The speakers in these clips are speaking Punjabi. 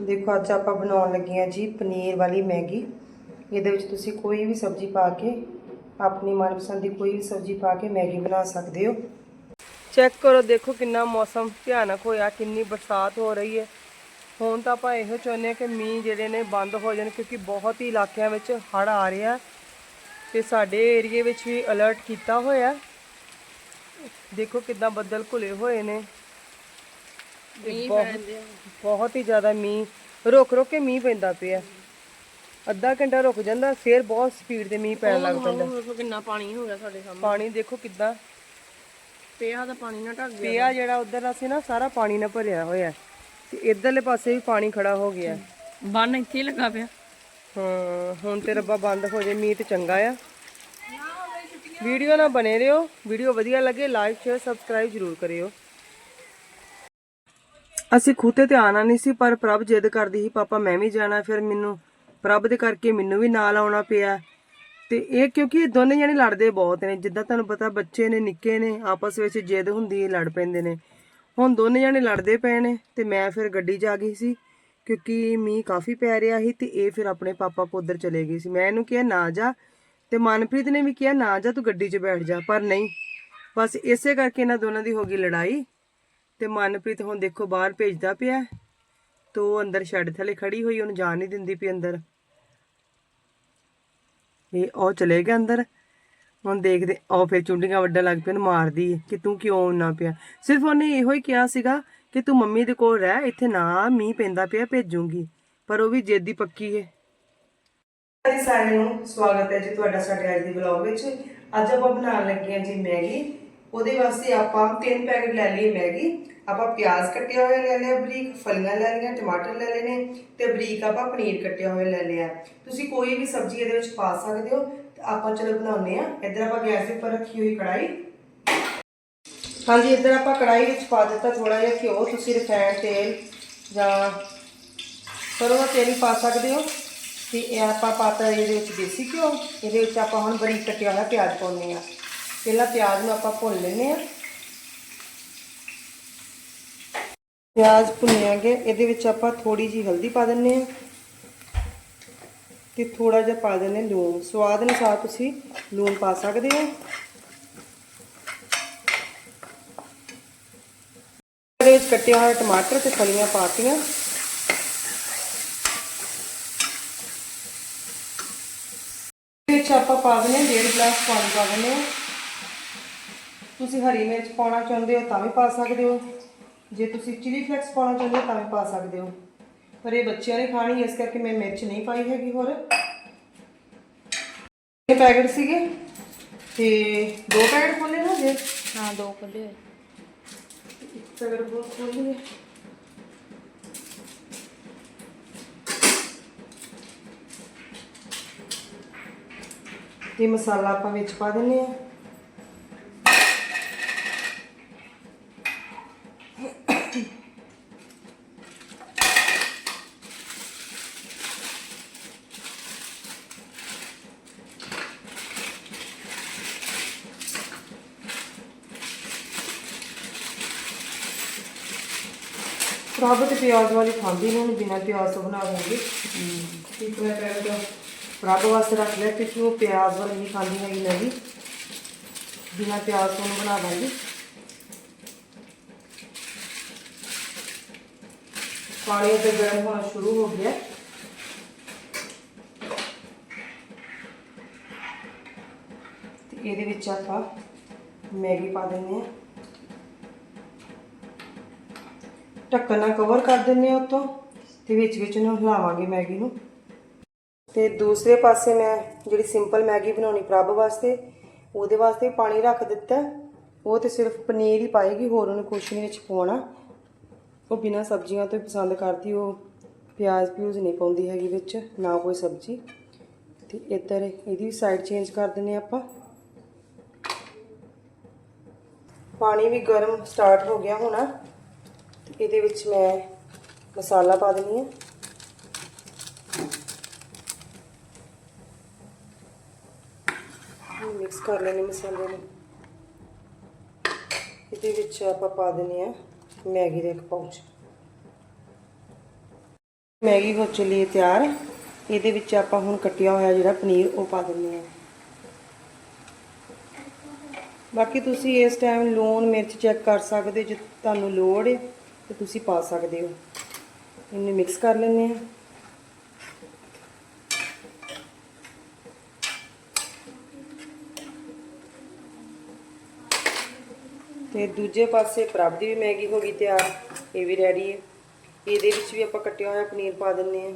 ਦੇਖੋ, ਅੱਜ ਆਪਾਂ ਬਣਾਉਣ ਲੱਗੇ ਹਾਂ ਜੀ ਪਨੀਰ ਵਾਲੀ ਮੈਗੀ। ਇਹਦੇ ਵਿੱਚ ਤੁਸੀਂ ਕੋਈ ਵੀ ਸਬਜ਼ੀ ਪਾ ਕੇ, ਆਪਣੀ ਮਨਪਸੰਦ ਦੀ ਕੋਈ ਵੀ ਸਬਜ਼ੀ ਪਾ ਕੇ ਮੈਗੀ ਬਣਾ ਸਕਦੇ ਹੋ। ਚੈੱਕ ਕਰੋ, ਦੇਖੋ ਕਿੰਨਾ ਮੌਸਮ ਭਿਆਨਕ ਹੋਇਆ, ਕਿੰਨੀ ਬਰਸਾਤ ਹੋ ਰਹੀ ਹੈ। ਹੁਣ ਤਾਂ ਆਪਾਂ ਇਹੋ ਚਾਹੁੰਦੇ ਹਾਂ ਕਿ ਮੀਂਹ ਜਿਹੜੇ ਨੇ ਬੰਦ ਹੋ ਜਾਣ, ਕਿਉਂਕਿ ਬਹੁਤ ਹੀ ਇਲਾਕਿਆਂ ਵਿੱਚ ਹੜ੍ਹ ਆ ਰਿਹਾ ਤੇ ਸਾਡੇ ਏਰੀਏ ਵਿੱਚ ਵੀ ਅਲਰਟ ਕੀਤਾ ਹੋਇਆ ਦੇਖੋ ਕਿਦਾਂ ਬੱਦਲ ਘੁਲੇ ਹੋਏ ਨੇ। ਤੇ ਬਹੁਤ ਬਹੁਤ ਹੀ ਜ਼ਿਆਦਾ ਮੀਂਹ ਰੁਕ ਰੁਕ ਕੇ ਮੀਂਹ ਪੈਂਦਾ ਪਿਆ। ਅੱਧਾ ਘੰਟਾ ਰੁਕ ਜਾਂਦਾ ਫਿਰ ਬਹੁਤ ਸਪੀਡ ਦੇ ਮੀਂਹ ਪੈਣ ਲੱਗ ਪੈਂਦਾ। ਕਿੰਨਾ ਪਾਣੀ ਹੋ ਗਿਆ ਸਾਡੇ ਸਾਹਮਣੇ। ਪਾਣੀ ਦੇਖੋ ਕਿੱਦਾਂ। ਪਿਆ ਦਾ ਪਾਣੀ ਨਾ ਢੱਕ ਗਿਆ। ਪਿਆ ਜਿਹੜਾ ਉਧਰ ਸੀ ਨਾ ਸਾਰਾ ਪਾਣੀ ਨਾਲ ਭਰਿਆ ਹੋਇਆ। ਤੇ ਇਧਰਲੇ ਪਾਸੇ ਵੀ ਪਾਣੀ ਖੜਾ ਹੋ ਗਿਆ। ਬੰਨ ਇੱਥੇ ਲੱਗਾ ਪਿਆ। ਹਾਂ ਹੁਣ ਤੇ ਰੱਬਾ ਬੰਦ ਹੋ ਜੇ ਮੀਂਹ ਤੇ ਚੰਗਾ ਆ। ਵੀਡੀਓ ਨਾਲ ਬਨੇ ਰਹੋ। ਵੀਡੀਓ ਵਧੀਆ ਲੱਗੇ ਲਾਈਕ ਸ਼ੇਅਰ ਸਬਸਕ੍ਰਾਈਬ ਜ਼ਰੂਰ ਕਰਿਓ। ਅਸੀਂ ਖੁਦ ਤੇ ਧਿਆਨ ਨਹੀਂ ਸੀ, ਪਰ ਪ੍ਰਭ ਜਿੱਦ ਕਰਦੀ ਸੀ, ਪਾਪਾ, ਮੈਂ ਵੀ ਜਾਣਾ, ਫਿਰ ਮੈਨੂੰ ਪ੍ਰਭ ਦੇ ਕਰਕੇ ਮੈਨੂੰ ਵੀ ਨਾਲ ਆਉਣਾ ਪਿਆ ਤੇ ਇਹ ਕਿਉਂਕਿ ਇਹ ਦੋਨੇ ਜਣੇ ਲੜਦੇ ਬਹੁਤ ਨੇ, ਜਿੱਦਾਂ ਤੁਹਾਨੂੰ ਪਤਾ ਬੱਚੇ ਨੇ, ਨਿੱਕੇ ਨੇ, ਆਪਸ ਵਿੱਚ ਜਿੱਦ ਹੁੰਦੀ ਹੈ, ਲੜ ਪੈਂਦੇ ਨੇ। ਹੁਣ ਦੋਨੇ ਜਣੇ ਲੜਦੇ ਪਏ ਨੇ ਤੇ ਮੈਂ ਫਿਰ ਗੱਡੀ 'ਚ ਆ ਗਈ ਸੀ, ਕਿਉਂਕਿ ਮੀਂਹ ਕਾਫੀ ਪੈ ਰਿਹਾ ਸੀ ਤੇ ਇਹ ਫਿਰ ਆਪਣੇ ਪਾਪਾ ਕੋ ਉਧਰ ਚਲੇ ਗਈ ਸੀ। ਮੈਂ ਇਹਨੂੰ ਕਿਹਾ, ਨਾ ਜਾ। ਤੇ ਮਨਪ੍ਰੀਤ ਨੇ ਵੀ ਕਿਹਾ, ਨਾ ਜਾ, ਤੂੰ ਗੱਡੀ 'ਚ ਬੈਠ ਜਾ। ਪਰ ਨਹੀਂ, ਬਸ ਇਸੇ ਕਰਕੇ ਇਹਨਾਂ ਦੋਨਾਂ ਦੀ ਹੋ ਗਈ ਲੜਾਈ। ਤੇ ਮਨਪ੍ਰੀਤ ਹੁਣ ਦੇਖੋ ਬਾਹਰ ਭੇਜਦਾ ਪਿਆ ਤੋ ਅੰਦਰ ਸ਼ੈੱਡ ਥੱਲੇ ਖੜੀ ਹੋਈ, ਉਹਨੂੰ ਜਾਣ ਨਹੀਂ ਦਿੰਦੀ ਪਈ ਅੰਦਰ। ਇਹ ਉਹ ਚਲੇ ਗਿਆ ਅੰਦਰ। ਹੁਣ ਦੇਖਦੇ, ਉਹ ਫਿਰ ਚੁੰਡੀਆਂ ਵੱਡਣ ਲੱਗ ਪਿਆ ਉਹਨੂੰ ਮਾਰਦੀ ਕਿ ਤੂੰ ਕਿਉਂ ਨਾ ਪਿਆ? ਸਿਰਫ ਉਹਨੇ ਇਹੋ ਹੀ ਕਿਹਾ ਸੀਗਾ ਕਿ ਤੂੰ ਮੰਮੀ ਦੇ ਕੋਲ ਰਹਿ, ਇੱਥੇ ਨਾ ਮੀਂਹ ਪੈਂਦਾ ਪਿਆ, ਭੇਜੂਗੀ। ਪਰ ਉਹ ਵੀ ਜੇਦੀ ਪੱਕੀ ਹੈ। ਜੀ ਸਾਰਿਆਂ ਨੂੰ ਸਵਾਗਤ ਹੈ ਜੀ ਤੁਹਾਡਾ ਸਾਡੇ ਅੱਜ ਦੀ ਵਲੌਗ ਵਿੱਚ। ਅੱਜ ਆਪਾਂ ਬਣਾਉਣ ਲੱਗੇ ਹਾਂ ਜੀ ਮੈਗੀ। ਉਹਦੇ ਵਾਸਤੇ ਆਪਾਂ ਤਿੰਨ ਪੈਕੇਟ ਲੈ ਲਈਏ ਮੈਗੀ, ਆਪਾਂ ਪਿਆਜ਼ ਕੱਟਿਆ ਹੋਇਆ ਲੈ ਲਿਆ ਬਰੀਕ, ਫਲੀਆਂ ਲੈ ਲਈਆਂ, ਟਮਾਟਰ ਲੈ ਲਏ ਨੇ ਤੇ ਬਰੀਕ ਆਪਾਂ ਪਨੀਰ ਕੱਟਿਆ ਹੋਇਆ ਲੈ ਲਿਆ। ਤੁਸੀਂ ਕੋਈ ਵੀ ਸਬਜ਼ੀ ਇਹਦੇ ਵਿੱਚ ਪਾ ਸਕਦੇ ਹੋ, ਤੇ ਆਪਾਂ ਚਲੋ ਬਣਾਉਂਦੇ ਆ ਇੱਧਰ ਆਪਾਂ ਗੈਸ ਦੇ ਉੱਪਰ ਰੱਖੀ ਹੋਈ ਕੜਾਈ ਹਾਂਜੀ, ਇੱਧਰ ਆਪਾਂ ਕੜਾਈ ਵਿੱਚ ਪਾ ਦਿੱਤਾ ਥੋੜਾ ਜਿਹਾ ਘਿਓ, ਤੁਸੀਂ ਰਿਫਾਈਨਡ ਤੇਲ ਜਾਂ ਸਰੋਂ ਦਾ ਤੇਲ ਵੀ ਪਾ ਸਕਦੇ ਹੋ। ਤੇ ਇਹ ਆਪਾਂ ਪਾਤਾ ਇਹਦੇ ਵਿੱਚ ਦੇਸੀ ਘਿਓ, ਇਹਦੇ ਵਿੱਚ ਆਪਾਂ ਹੁਣ ਬਰੀਕ ਕੱਟਿਆ ਹੋਇਆ ਪਿਆਜ਼ ਪਾਉਂਦੇ ਆ ਪਹਿਲਾਂ ਪਿਆਜ਼ ਨੂੰ ਆਪਾਂ ਭੁੰਨ ਲੈਨੇ ਆ ਪਿਆਜ਼ ਭੁੰਨਿਆਗੇ, ਇਹਦੇ ਵਿੱਚ ਆਪਾਂ ਥੋੜੀ ਜੀ ਹਲਦੀ ਪਾ ਦਿੰਨੇ ਆ ਤੇ ਥੋੜਾ ਜਿਹਾ ਪਾ ਦਿੰਨੇ ਲੂਣ। ਸਵਾਦ ਅਨੁਸਾਰ ਤੁਸੀਂ ਲੂਣ ਪਾ ਸਕਦੇ ਹੋ। ਇਹਦੇ ਵਿੱਚ ਕੱਟਿਆ ਹੋਇਆ ਟਮਾਟਰ ਤੇ ਫਲੀਆਂ ਪਾਤੀਆਂ। ਇਹਦੇ ਵਿੱਚ ਆਪਾਂ ਪਾ ਦਿੰਦੇ ਹਾਂ ਡੇਢ ਗਲਾਸ ਪਾਣੀ ਪਾ ਦਿੰਦੇ ਹਾਂ। ਤੁਸੀਂ ਹਰੀ ਮਿਰਚ ਪਾਉਣਾ ਚਾਹੁੰਦੇ ਹੋ ਤਾਂ ਵੀ ਪਾ ਸਕਦੇ ਹੋ। ਜੇ ਤੁਸੀਂ ਚਿਲੀ ਫਲੈਕਸ ਪਾਉਣਾ ਚਾਹੁੰਦੇ ਹੋ ਤਾਂ ਵੀ ਪਾ ਸਕਦੇ ਹੋ। ਪਰ ਇਹ ਬੱਚਿਆਂ ਨੇ ਖਾਣੀ ਇਸ ਕਰਕੇ ਮੈਂ ਮਿਰਚ ਨਹੀਂ ਪਾਈ ਹੈਗੀ ਹੋਰ। ਇਹ ਪੈਕਟ ਸੀਗੇ ਤੇ ਦੋ ਪੈਕਟ ਖੋਲੇ ਨਾ ਜੇ ਹਾਂ ਦੋ ਖੁੱਲੇ ਹੋਏ। ਇੱਕ ਪੈਕਟ ਬਹੁਤ ਖੋਲੇ ਤੇ ਮਸਾਲਾ ਆਪਾਂ ਵਿੱਚ ਪਾ ਦਿੰਨੇ ਆ ਪ੍ਰਭ ਪਿਆਜ਼ ਵਾਲੀ ਖਾਂਦੀ ਨਹੀਂ ਉਹਨੂੰ ਬਿਨਾਂ ਪਿਆਜ਼ ਤੋਂ ਬਣਾ ਦਾਂਗੇ ਇੱਕ ਮੈਂ ਪੈਕਟ ਪ੍ਰਭ ਵਾਸਤੇ ਰੱਖ ਲਿਆ, ਕਿਉਂਕਿ ਉਹ ਪਿਆਜ਼ ਵਾਲੀ ਨਹੀਂ ਖਾਂਦੀ ਹੈਗੀ ਮੈਗੀ ਬਿਨਾਂ ਪਿਆਜ਼ ਤੋਂ ਉਹਨੂੰ ਬਣਾ ਦਾਂਗੇ। ਪਾਣੀ ਤੇ ਗਰਮ ਹੋਣਾ ਸ਼ੁਰੂ ਹੋ ਗਿਆ। ਤੇ ਇਹਦੇ ਵਿੱਚ ਆਪਾਂ ਮੈਗੀ ਪਾ ਦਿੰਦੇ ਆ ਢੱਕਣ ਨਾਲ ਕਵਰ ਕਰ ਦਿੰਨੇ ਆ ਉੱਤੋਂ ਤੇ ਵਿੱਚ ਵਿੱਚ ਨੂੰ ਹਿਲਾਵਾਂਗੇ ਮੈਗੀ ਨੂੰ। ਤੇ ਦੂਸਰੇ ਪਾਸੇ ਮੈਂ ਜਿਹੜੀ ਸਿੰਪਲ ਮੈਗੀ ਬਣਾਉਣੀ ਪ੍ਰਭ ਵਾਸਤੇ, ਉਹਦੇ ਵਾਸਤੇ ਪਾਣੀ ਰੱਖ ਦਿੱਤਾ। ਉਹ ਤੇ ਸਿਰਫ ਪਨੀਰ ਹੀ ਪਾਏਗੀ, ਹੋਰ ਉਹਨੂੰ ਕੁਛ ਨਹੀਂ ਵਿੱਚ ਪਾਉਣਾ। ਉਹ ਬਿਨਾਂ ਸਬਜ਼ੀਆਂ ਤੋਂ ਪਸੰਦ ਕਰਦੀ, ਉਹ ਪਿਆਜ਼ ਪਿਊਜ਼ ਨਹੀਂ ਪਾਉਂਦੀ ਹੈਗੀ ਵਿੱਚ, ਨਾ ਕੋਈ ਸਬਜ਼ੀ। ਤੇ ਇੱਧਰ ਇਹਦੀ ਵੀ ਸਾਈਡ ਚੇਂਜ ਕਰ ਦਿੰਨੇ ਆਪਾਂ। ਪਾਣੀ ਵੀ ਗਰਮ ਸਟਾਰਟ ਹੋ ਗਿਆ ਹੋਣਾ। ਇਹਦੇ ਵਿੱਚ ਮੈਂ ਮਸਾਲਾ ਪਾ ਦਿੰਦੀ ਹਾਂ। ਮਿਕਸ ਕਰ ਲੈਣੇ ਮਸਾਲੇ ਨੂੰ। ਇਹਦੇ ਵਿੱਚ ਆਪਾਂ ਪਾ ਦਿੰਨੇ ਆ ਮੈਗੀ ਦਾ ਇੱਕ ਪਾਊਚ। ਮੈਗੀ ਹੋ ਚਲੀ ਹੈ ਤਿਆਰ। ਇਹਦੇ ਵਿੱਚ ਆਪਾਂ ਹੁਣ ਕੱਟਿਆ ਹੋਇਆ ਜਿਹੜਾ ਪਨੀਰ ਉਹ ਪਾ ਦਿੰਦੇ ਆ ਬਾਕੀ ਤੁਸੀਂ ਇਸ ਟਾਈਮ ਲੂਣ ਮਿਰਚ ਚੈੱਕ ਕਰ ਸਕਦੇ ਹੋ ਜੇ ਤੁਹਾਨੂੰ ਲੋੜ ਹੈ। ਤੇ ਤੁਸੀਂ ਪਾ ਸਕਦੇ ਹੋ। ਇਹਨੂੰ ਮਿਕਸ ਕਰ ਲੈਂਦੇ ਆ ਤੇ ਦੂਜੇ ਪਾਸੇ ਪ੍ਰਭ ਦੀ ਵੀ ਮੈਗੀ ਹੋ ਗਈ ਤਿਆਰ, ਇਹ ਵੀ ਰੈਡੀ ਹੈ। ਇਹਦੇ ਵਿੱਚ ਵੀ ਆਪਾਂ ਕੱਟਿਆ ਹੋਇਆ ਪਨੀਰ ਪਾ ਦਿੰਨੇ ਆ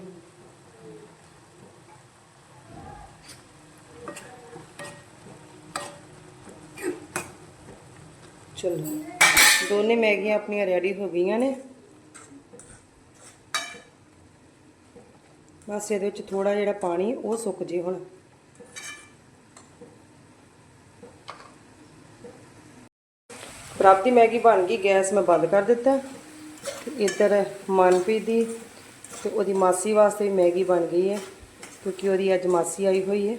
ਚਲੋ। ਦੋਨੇ ਮੈਗੀਆਂ ਆਪਣੀਆਂ ਰੈਡੀ ਹੋ ਗਈਆਂ ਨੇ। ਬਸ ਇਹਦੇ ਵਿੱਚ ਥੋੜਾ ਜਿਹੜਾ ਪਾਣੀ, ਉਹ ਸੁੱਕ ਜੇ ਹੁਣ। ਪ੍ਰਾਪਤੀ ਮੈਗੀ ਬਣ ਗਈ, ਗੈਸ ਮੈਂ ਬੰਦ ਕਰ ਦਿੱਤਾ। ਇੱਧਰ ਮਨਪ੍ਰੀਤ ਦੀ ਤੇ ਉਹਦੀ ਮਾਸੀ ਵਾਸਤੇ ਵੀ ਮੈਗੀ ਬਣ ਗਈ ਹੈ, ਕਿਉਂਕਿ ਉਹਦੀ ਅੱਜ ਮਾਸੀ ਆਈ ਹੋਈ ਹੈ।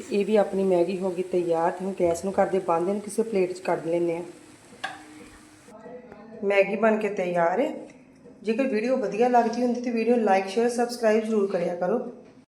ਤੇ ਇਹ ਵੀ ਆਪਣੀ ਮੈਗੀ ਹੋ ਗਈ ਤਿਆਰ ਤੇ ਹੁਣ ਗੈਸ ਨੂੰ ਕਰਦੇ ਬੰਦ ਇਹਨੂੰ ਕਿਸੇ ਪਲੇਟ 'ਚ ਕੱਢ ਲੈਂਦੇ ਆ ਮੈਗੀ ਬਣ ਕੇ ਤਿਆਰ ਹੈ। ਜੇਕਰ ਵੀਡੀਓ ਵਧੀਆ ਲੱਗਦੀ ਹੁੰਦੀ ਤੇ ਵੀਡੀਓ ਲਾਈਕ, ਸ਼ੇਅਰ, ਸਬਸਕ੍ਰਾਈਬ ਜ਼ਰੂਰ ਕਰਿਆ ਕਰੋ।